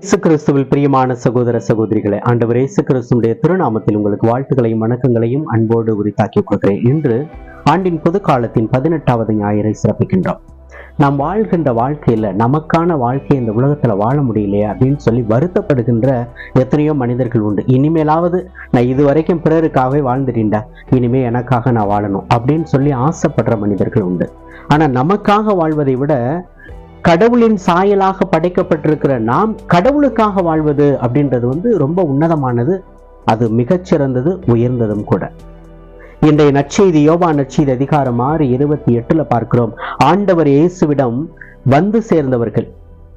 இயேசு கிறிஸ்துவில் பிரியமான சகோதர சகோதரிகளை ஆண்டவர் இயேசு கிறிஸ்துடைய திருநாமத்தில் உங்களுக்கு வாழ்த்துக்களையும் வணக்கங்களையும் அன்போடு உரித்தாக்கிக் கொள்கிறேன் இன்று ஆண்டின் பொது காலத்தின் பதினெட்டாவது ஞாயிறை சிறப்பிக்கின்றோம். நாம் வாழ்கின்ற வாழ்க்கையில் நமக்கான வாழ்க்கை இந்த உலகத்தில் வாழ முடியலையே அப்படின்னு சொல்லி வருத்தப்படுகின்ற எத்தனையோ மனிதர்கள் உண்டு. இனிமேலாவது நான் இது வரைக்கும் பிறருக்காகவே வாழ்ந்துட்டேன்டா இனிமே எனக்காக நான் வாழணும் அப்படின்னு சொல்லி ஆசைப்படுற மனிதர்கள் உண்டு. ஆனால் நமக்காக வாழ்வதை விட கடவுளின் சாயலாக படைக்கப்பட்டிருக்கிற நாம் கடவுளுக்காக வாழ்வது அப்படின்றது வந்து ரொம்ப உன்னதமானது அது மிகச்சிறந்தது உயர்ந்ததும் கூட. இன்றைய நற்செய்தி யோபா நற்செய்தி அதிகாரம் ஆறு இருபத்தி எட்டுல பார்க்கிறோம். ஆண்டவர் இயேசுவிடம் வந்து சேர்ந்தவர்கள்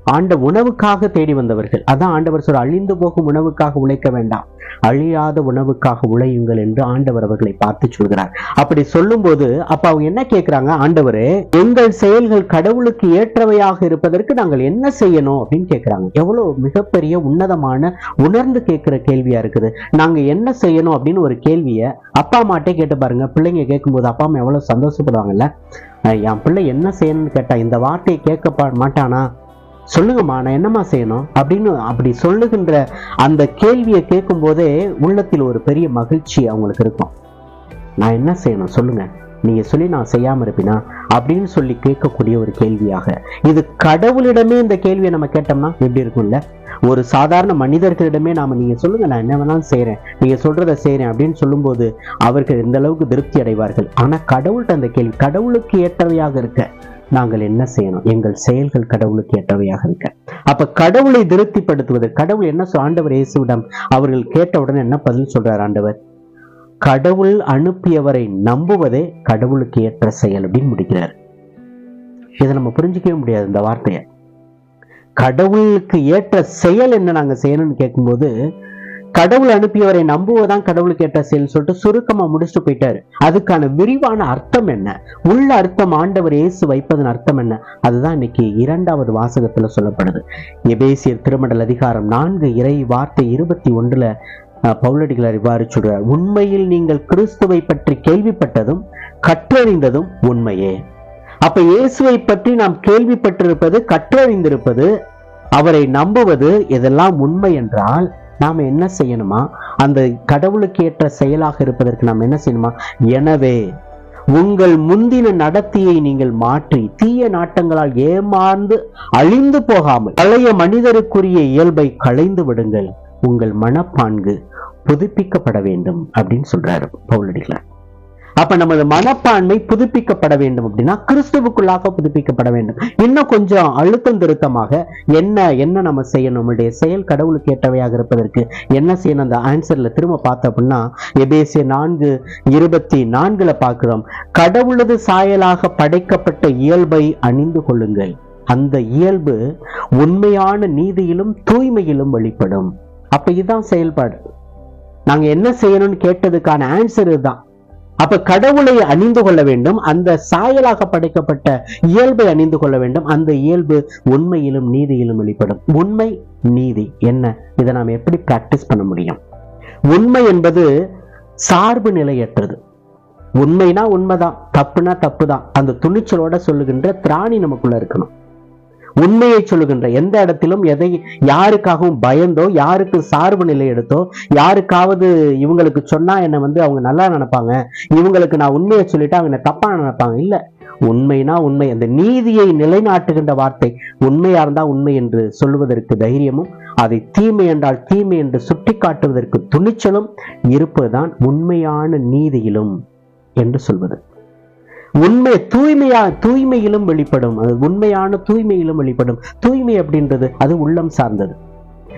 ஆண்ட உணவுக்காக தேடி வந்தவர்கள். அதான் ஆண்டவர் சொல்ற அழிந்து போகும் உணவுக்காக உழைக்க வேண்டாம். அழியாத உணவுக்காக உழையுங்கள் என்று ஆண்டவர் அவர்களை பார்த்து சொல்கிறார். அப்படி சொல்லும்போது அப்ப அவங்க என்ன கேட்கிறாங்க? ஆண்டவரே எங்கள் செயல்கள் கடவுளுக்கு ஏற்றவையாக இருப்பதற்கு நாங்கள் என்ன செய்யணும்? அப்படின்னு கேட்கிறாங்க. எவ்வளவு மிகப்பெரிய உன்னதமான உணர்ந்து கேட்கிற கேள்வியா இருக்குது. நாங்க என்ன செய்யணும்? அப்படின்னு ஒரு கேள்வியை அப்பா அம்மாட்டே கேட்டு பாருங்க. பிள்ளைங்க கேட்கும்போது அப்பா அம்மா எவ்வளவு சந்தோஷப்படுவாங்கல்ல? என் பிள்ளை என்ன செய்யணும்னு கேட்டா இந்த வார்த்தையை கேட்க மாட்டானா? சொல்லுங்கம்மா நான் என்னம்மா செய்யணும்? அப்படின்னு அப்படி சொல்லுகின்ற அந்த கேள்வியை கேட்கும் போதே உள்ளத்தில் ஒரு பெரிய மகிழ்ச்சி அவங்களுக்கு இருக்கும். நான் என்ன செய்யணும்? சொல்லுங்க. நீங்க சொல்லி நான் செய்யாம இருப்பினா? அப்படின்னு சொல்லி கேட்கக்கூடிய ஒரு கேள்வியாக. இது கடவுளிடமே இந்த கேள்வியை நம்ம கேட்டோம்னா எப்படி இருக்கும்ல? ஒரு சாதாரண மனிதர்களிடமே நாம நீங்க சொல்லுங்க நான் என்ன வேணாலும் செய்யறேன் நீங்க சொல்றதை செய்யறேன் அப்படின்னு சொல்லும்போது அவர்கள் இந்த அளவுக்கு திருப்தி அடைவார்கள். ஆனா கடவுள்கிட்ட அந்த கேள்வி கடவுளுக்கு ஏற்றவையாக இருக்க நாங்கள் என்ன செய்யணும்? எங்கள் செயல்கள் கடவுளுக்கு ஏற்றவையாக இருக்க. அப்ப கடவுளை திருப்திப்படுத்துவது கடவுள் என்ன சொல் ஆண்டவர் இயேசுவிடம் அவர்கள் கேட்டவுடன் என்ன பதில் சொல்றார் ஆண்டவர்? கடவுள் அனுப்பியவரை நம்புவதே கடவுளுக்கு ஏற்ற செயல் அப்படின்னு முடிக்கிறார். இதை நம்ம புரிஞ்சிக்கவே முடியாது இந்த வார்த்தையை. கடவுளுக்கு ஏற்ற செயல் என்ன நாங்க செய்யணும்னு கேட்கும்போது கடவுள் அனுப்பியவரை நம்புவதான் கடவுள் கேட்ட செயல் சொல்லிட்டு சுருக்கமா முடிச்சுட்டு போயிட்டாரு. அதுக்கான விரிவான அர்த்தம் என்ன? உள்ள அர்த்தம் ஆண்டவர் இயேசு வைப்பதன் அர்த்தம் என்ன? அதுதான் இன்னைக்கு இரண்டாவது வாசகத்துல சொல்லப்படுது. எபேசியர் திருமண்டல் அதிகாரம் நான்கு இறை வார்த்தை இருபத்தி ஒன்றுல பவுலடிகளார் இவ்வாறு சொல்றார். உண்மையில் நீங்கள் கிறிஸ்துவை பற்றி கேள்விப்பட்டதும் கற்றறிந்ததும் உண்மையே. அப்ப இயேசுவை பற்றி நாம் கேள்விப்பட்டிருப்பது கற்றறிந்திருப்பது அவரை நம்புவது இதெல்லாம் உண்மை என்றால் நாம் என்ன செய்யணுமா? அந்த கடவுளுக்கு ஏற்ற செயலாக இருப்பதற்கு நாம் என்ன செய்யணுமா? எனவே உங்கள் முந்தின நடத்தையை நீங்கள் மாற்றி தீய நாட்டங்களால் ஏமாந்து அழிந்து போகாமல் பழைய மனிதருக்குரிய இயல்பை களைந்து விடுங்கள். உங்கள் மனப்பான்கு புதுப்பிக்கப்பட வேண்டும் அப்படின்னு சொல்றாரு பவுலடிகளார் அப்ப நமது மனப்பான்மை புதுப்பிக்கப்பட வேண்டும் அப்படின்னா கிறிஸ்துவுக்குள்ளாக புதுப்பிக்கப்பட வேண்டும். இன்னும் கொஞ்சம் அழுத்தம் திருத்தமாக என்ன என்ன நம்ம செய்யணும்? நம்மளுடைய செயல் கடவுளுக்கு ஏற்றவையாக இருப்பதற்கு என்ன செய்யணும்? அந்த ஆன்சர்ல திரும்ப பார்த்தோம் அப்படின்னா எபேசிய நான்கு இருபத்தி நான்குல பார்க்கிறோம். கடவுளது சாயலாக படைக்கப்பட்ட இயல்பை அணிந்து கொள்ளுங்கள். அந்த இயல்பு உண்மையான நீதியிலும் தூய்மையிலும் வெளிப்படும். அப்ப இதுதான் செயல்பாடு. நாங்க என்ன செய்யணும்னு கேட்டதுக்கான ஆன்சர் இதுதான். அப்ப கடவுளை அணிந்து கொள்ள வேண்டும் அந்த சாயலாக படைக்கப்பட்ட இயல்பை அணிந்து கொள்ள வேண்டும் அந்த இயல்பு உண்மையிலும் நீதியிலும் வெளிப்படும். உண்மை நீதி என்ன? இதை நாம் எப்படி பிராக்டிஸ் பண்ண முடியும்? உண்மை என்பது சார்பு நிலையற்றது. உண்மைனா உண்மைதான் தப்புனா தப்பு தான் அந்த துணிச்சலோட சொல்லுகின்ற திராணி நமக்குள்ள இருக்கணும். உண்மையை சொல்லுகின்ற எந்த இடத்திலும் எதை யாருக்காகவும் பயந்தோ யாருக்கு சார்பு நிலை எடுத்தோ யாருக்காவது இவங்களுக்கு சொன்னா என்ன வந்து அவங்க நல்லா நினைப்பாங்க. இவங்களுக்கு நான் உண்மையை சொல்லிட்டு அவங்க தப்பா நினைப்பாங்க. இல்ல. உண்மைனா உண்மை. அந்த நீதியை நிலைநாட்டுகின்ற வார்த்தை உண்மையா இருந்தா உண்மை என்று சொல்லுவதற்கு தைரியமும் அதை தீமை என்றால் தீமை என்று சுட்டிக்காட்டுவதற்கு துணிச்சலும் இருப்பதுதான் உண்மையான நீதியிலும் என்று சொல்வது. உண்மை தூய்மையா தூய்மையிலும் வெளிப்படும். அது உண்மையான தூய்மையிலும் வெளிப்படும். தூய்மை அப்படின்றது அது உள்ளம் சார்ந்தது.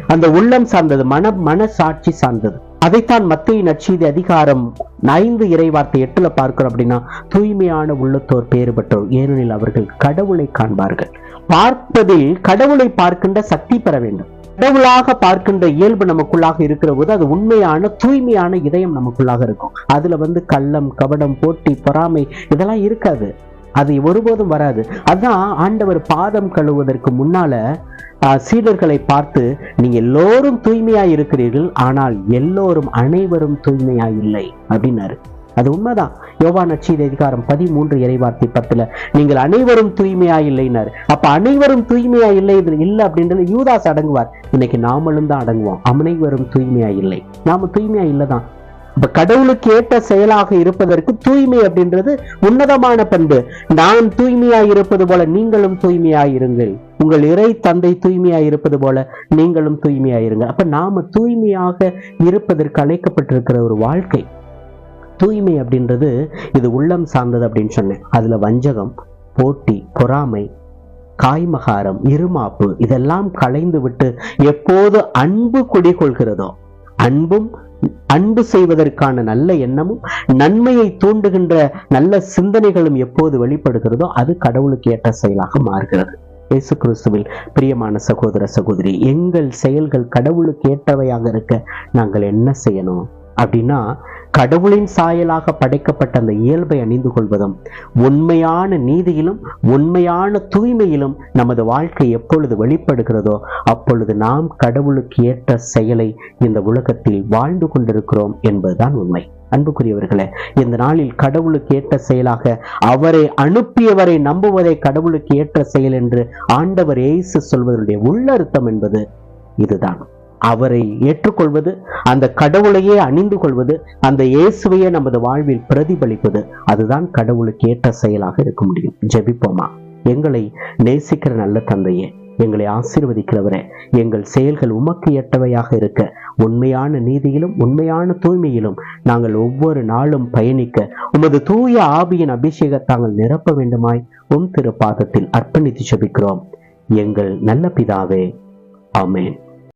அந்த உள்ளம் சார்ந்தது மன மனசாட்சி சார்ந்தது. அதைத்தான் மத்திய நச்சீதி அதிகாரம் ஐந்து இறைவார்த்தை எட்டுல பார்க்கிறோம் அப்படின்னா தூய்மையான உள்ளத்தோர் பேறு பெற்றோர். ஏனெனில் அவர்கள் கடவுளை காண்பார்கள். பார்ப்பதில் கடவுளை பார்க்கின்ற சக்தி பெற வேண்டும். கடவுளாக பார்க்கின்ற இயல்பு நமக்குள்ளாக இருக்கிற போது அது உண்மையான தூய்மையான இதயம் நமக்குள்ளாக இருக்கும். அதுல வந்து கள்ளம் கபடம் போட்டி பொறாமை இதெல்லாம் இருக்காது. அது ஒருபோதும் வராது. அதான் ஆண்டவர் பாதம் கழுவுவதற்கு முன்னால சீடர்களை பார்த்து நீங்க எல்லோரும் தூய்மையா இருக்கிறீர்கள் ஆனால் எல்லோரும் அனைவரும் தூய்மையா இல்லை. அப்படின்னாரு. அது உண்மைதான். யோவான் நச்சீத அதிகாரம் பதிமூன்று இறைவார்த்தை பத்துல நீங்கள் அனைவரும் தூய்மையா இல்லைனாரு அப்ப அனைவரும் தூய்மையா இல்லை இது இல்லை அப்படின்றது யூதாஸ் அடங்குவார். இன்னைக்கு நாமளும் தான் அடங்குவோம். அனைவரும் தூய்மையா இல்லை நாம தூய்மையா இல்லைதான். இப்ப கடவுளுக்கு ஏற்ற செயலாக இருப்பதற்கு தூய்மை அப்படின்றது உன்னதமான பண்பு. நான் தூய்மையாய் இருப்பது போல நீங்களும் தூய்மையாய் இருங்கள். உங்கள் இறை தந்தை தூய்மையாய் இருப்பது போல நீங்களும் தூய்மையாய் இருங்க அப்ப நாம தூய்மையாக இருப்பதற்கு அழைக்கப்பட்டிருக்கிற ஒரு வாழ்க்கை. தூய்மை அப்படின்றது இது உள்ளம் சார்ந்தது அப்படின்னு சொன்னேன். அதுல வஞ்சகம் போட்டி பொறாமை காய்மகாரம் இருமாப்பு இதெல்லாம் களைந்து விட்டு எப்போது அன்பு குடிகொள்கிறதோ அன்பும் அன்பு செய்வதற்கான நல்ல எண்ணமும் நன்மையை தூண்டுகின்ற நல்ல சிந்தனைகளும் எப்போது வெளிப்படுகிறதோ அது கடவுளுக்கு ஏற்ற செயலாக மாறுகிறது. இயேசு கிறிஸ்துவில் பிரியமான சகோதர சகோதரி எங்கள் செயல்கள் கடவுளுக்கு ஏற்றவையாக இருக்க நாங்கள் என்ன செய்யணும்? அப்படின்னா கடவுளின் சாயலாக படைக்கப்பட்ட அந்த இயல்பை அணிந்து கொள்வதும் உண்மையான நீதியிலும் உண்மையான தூய்மையிலும் நமது வாழ்க்கை எப்பொழுது வெளிப்படுகிறதோ அப்பொழுது நாம் கடவுளுக்கு ஏற்ற செயலை இந்த உலகத்தில் வாழ்ந்து கொண்டிருக்கிறோம் என்பதுதான் உண்மை. அன்புக்குரியவர்களே இந்த நாளில் கடவுளுக்கு ஏற்ற செயலாக அவரை அனுப்பியவரை நம்புவதை கடவுளுக்கு ஏற்ற செயல் என்று ஆண்டவர் ஏசு சொல்வதனுடைய உள்ளர்த்தம் என்பது இதுதான். அவரை ஏற்றுக்கொள்வது அந்த கடவுளையே அணிந்து கொள்வது அந்த இயேசுவையே நமது வாழ்வில் பிரதிபலிப்பது அதுதான் கடவுளுக்கு ஏற்ற செயலாக இருக்க முடியும். ஜெபிப்போமா? எங்களை நேசிக்கிற நல்ல தந்தையே எங்களை ஆசீர்வதிக்கிறவரே எங்கள் செயல்கள் உமக்கு ஏற்றவையாக இருக்க உண்மையான நீதியிலும் உண்மையான தூய்மையிலும் நாங்கள் ஒவ்வொரு நாளும் பயணிக்க உமது தூய ஆவியின் அபிஷேகத்தாங்கள் நிரப்ப வேண்டுமாய் உம் திருப்பாதத்தில் அர்ப்பணித்து செபிக்கிறோம் எங்கள் நல்ல பிதாவே அமேன்